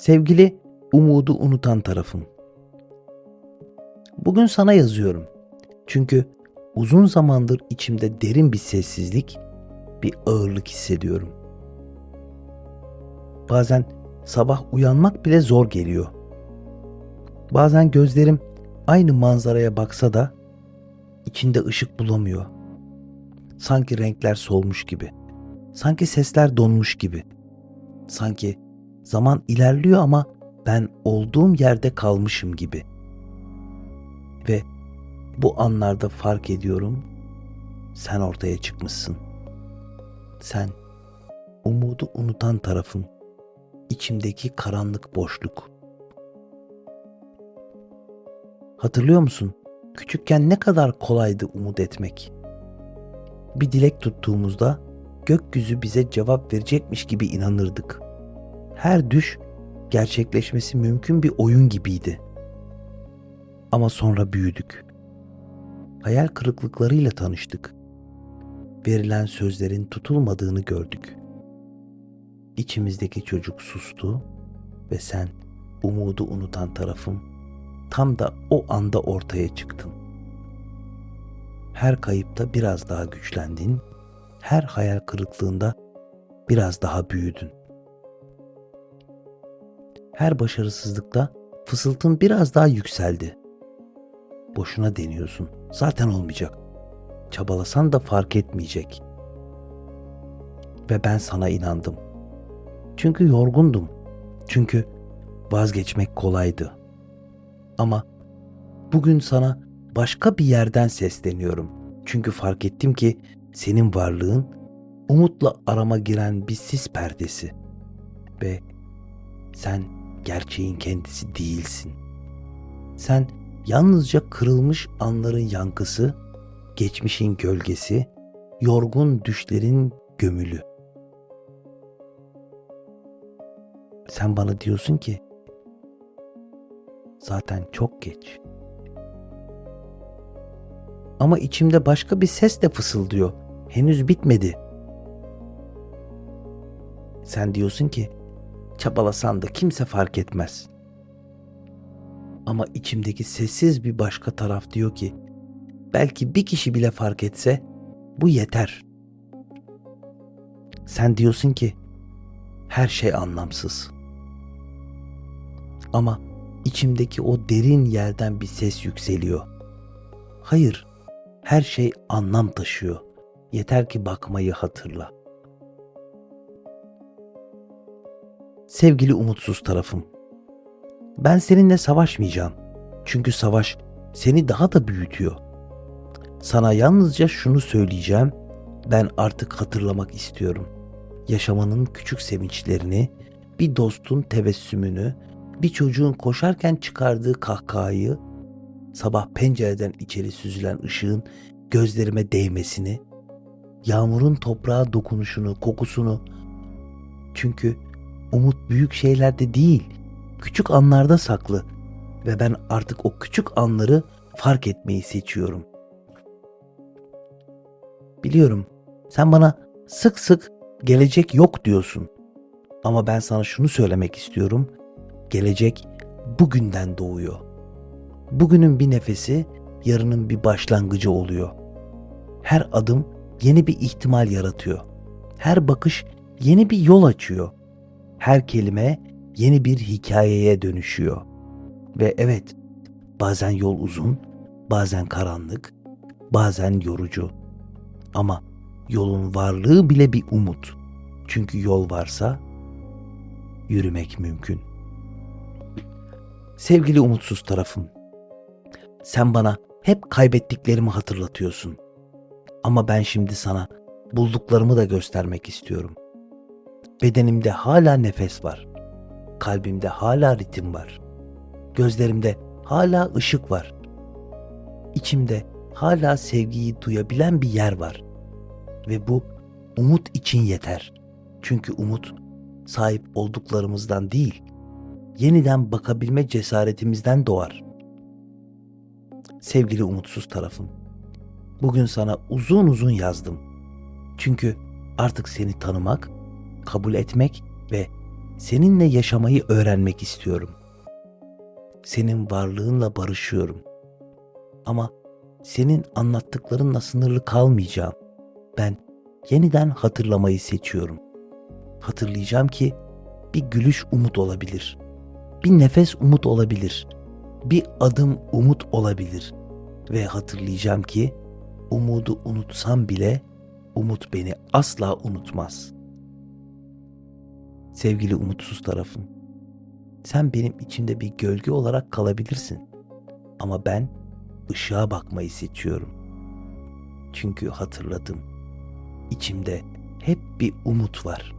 Sevgili umudu unutan tarafım. Bugün sana yazıyorum. Çünkü uzun zamandır içimde derin bir sessizlik, bir ağırlık hissediyorum. Bazen sabah uyanmak bile zor geliyor. Bazen gözlerim aynı manzaraya baksa da içinde ışık bulamıyor. Sanki renkler solmuş gibi. Sanki sesler donmuş gibi. Sanki zaman ilerliyor ama ben olduğum yerde kalmışım gibi. Ve bu anlarda fark ediyorum sen ortaya çıkmışsın. Sen umudu unutan tarafım. içimdeki karanlık boşluk. Hatırlıyor musun? Küçükken ne kadar kolaydı umut etmek. Bir dilek tuttuğumuzda gökyüzü bize cevap verecekmiş gibi inanırdık. Her düş gerçekleşmesi mümkün bir oyun gibiydi. Ama sonra büyüdük. Hayal kırıklıklarıyla tanıştık. Verilen sözlerin tutulmadığını gördük. İçimizdeki çocuk sustu ve sen umudu unutan tarafım tam da o anda ortaya çıktın. Her kayıpta biraz daha güçlendin, her hayal kırıklığında biraz daha büyüdün. Her başarısızlıkta fısıltın biraz daha yükseldi. Boşuna deniyorsun. Zaten olmayacak. Çabalasan da fark etmeyecek. Ve ben sana inandım. Çünkü yorgundum. Çünkü vazgeçmek kolaydı. Ama bugün sana başka bir yerden sesleniyorum. Çünkü fark ettim ki senin varlığın umutla arama giren bir sis perdesi. Ve sen gerçeğin kendisi değilsin. Sen yalnızca kırılmış anların yankısı, geçmişin gölgesi, yorgun düşlerin gömülü. Sen bana diyorsun ki zaten çok geç. Ama içimde başka bir ses de fısıldıyor. Henüz bitmedi. Sen diyorsun ki çabalasan da kimse fark etmez. Ama içimdeki sessiz bir başka taraf diyor ki belki bir kişi bile fark etse bu yeter. Sen diyorsun ki her şey anlamsız. Ama içimdeki o derin yerden bir ses yükseliyor. Hayır, her şey anlam taşıyor. Yeter ki bakmayı hatırla. Sevgili umutsuz tarafım. Ben seninle savaşmayacağım. Çünkü savaş seni daha da büyütüyor. Sana yalnızca şunu söyleyeceğim. Ben artık hatırlamak istiyorum. Yaşamanın küçük sevinçlerini, bir dostun tebessümünü, bir çocuğun koşarken çıkardığı kahkahayı, sabah pencereden içeri süzülen ışığın gözlerime değmesini, yağmurun toprağa dokunuşunu, kokusunu. Çünkü umut büyük şeylerde değil, küçük anlarda saklı ve ben artık o küçük anları fark etmeyi seçiyorum. Biliyorum sen bana sık sık gelecek yok diyorsun. Ama ben sana şunu söylemek istiyorum. Gelecek bugünden doğuyor. Bugünün bir nefesi yarının bir başlangıcı oluyor. Her adım yeni bir ihtimal yaratıyor. Her bakış yeni bir yol açıyor. Her kelime yeni bir hikayeye dönüşüyor. Ve evet, bazen yol uzun, bazen karanlık, bazen yorucu. Ama yolun varlığı bile bir umut. Çünkü yol varsa yürümek mümkün. Sevgili umutsuz tarafım, sen bana hep kaybettiklerimi hatırlatıyorsun. Ama ben şimdi sana bulduklarımı da göstermek istiyorum. Bedenimde hala nefes var. Kalbimde hala ritim var. Gözlerimde hala ışık var. İçimde hala sevgiyi duyabilen bir yer var. Ve bu umut için yeter. Çünkü umut sahip olduklarımızdan değil, yeniden bakabilme cesaretimizden doğar. Sevgili umutsuz tarafım, bugün sana uzun uzun yazdım. Çünkü artık seni tanımak, kabul etmek ve seninle yaşamayı öğrenmek istiyorum. Senin varlığınla barışıyorum. Ama senin anlattıklarınla sınırlı kalmayacağım. Ben yeniden hatırlamayı seçiyorum. Hatırlayacağım ki bir gülüş umut olabilir. Bir nefes umut olabilir. Bir adım umut olabilir. Ve hatırlayacağım ki umudu unutsam bile umut beni asla unutmaz. Sevgili umutsuz tarafım, sen benim içimde bir gölge olarak kalabilirsin. Ama ben ışığa bakmayı seçiyorum. Çünkü hatırladım. İçimde hep bir umut var.